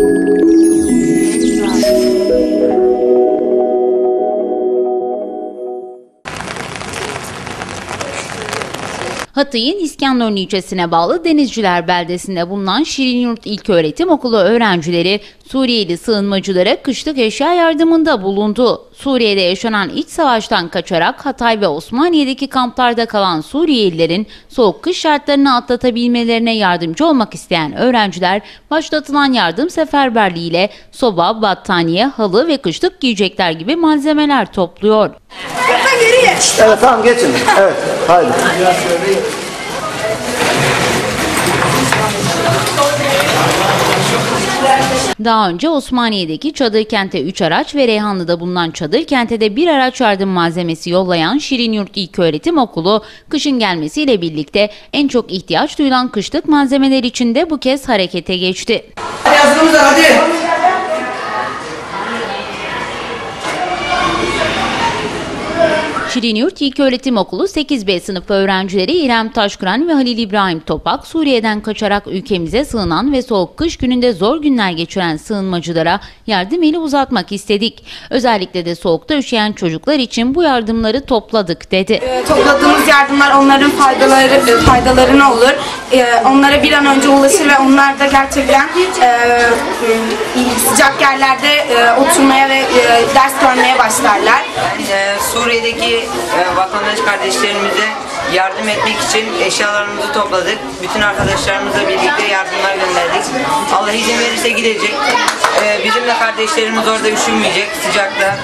Thank you. Hatay'ın İskenderun ilçesine bağlı Denizciler beldesinde bulunan Şirinyurt İlköğretim Okulu öğrencileri Suriyeli sığınmacılara kışlık eşya yardımında bulundu. Suriye'de yaşanan iç savaştan kaçarak Hatay ve Osmaniye'deki kamplarda kalan Suriyelilerin soğuk kış şartlarını atlatabilmelerine yardımcı olmak isteyen öğrenciler başlatılan yardım seferberliğiyle soba, battaniye, halı ve kışlık giyecekler gibi malzemeler topluyor. Evet tamam geçin. Evet haydi. Daha önce Osmaniye'deki çadır kente 3 araç ve Reyhanlı'da bulunan çadır kente de bir araç yardım malzemesi yollayan Şirinyurt İlköğretim Okulu kışın gelmesiyle birlikte en çok ihtiyaç duyulan kışlık malzemeler için de bu kez harekete geçti. Yazımız hadi. Şirinyurt İlköğretim Okulu 8B sınıf öğrencileri İrem Taşkıran ve Halil İbrahim Topak, Suriye'den kaçarak ülkemize sığınan ve soğuk kış gününde zor günler geçiren sığınmacılara yardım eli uzatmak istedik. Özellikle de soğukta üşüyen çocuklar için bu yardımları topladık dedi. E, topladığımız yardımlar onların faydaları e, faydalarına olur. E, onlara bir an önce ulaşır ve onlar da gerçekten e, e, sıcak yerlerde e, oturmaya ve e, ders görmeye başlarlar. Ee, Suriye'deki e, vatandaş kardeşlerimize yardım etmek için eşyalarımızı topladık. Bütün arkadaşlarımızla birlikte yardımlar gönderdik. Allah izin verirse gidecek. Ee, bizim de kardeşlerimiz orada üşümeyecek sıcakta.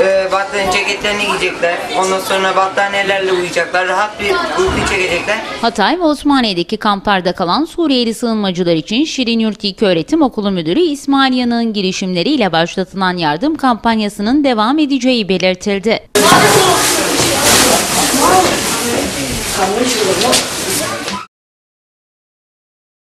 Ee, battaniye ceketlerini giyecekler. Ondan sonra battaniyelerle uyuyacaklar. Rahat bir uyku çekecekler. Hatay ve Osmaniye'deki kamplarda kalan Suriyeli sığınmacılar için Şirinyurt İlköğretim Okulu Müdürü İsmail Yanık'ın girişimleriyle başlatılan yardım kampanyasının devam edeceği belirtildi.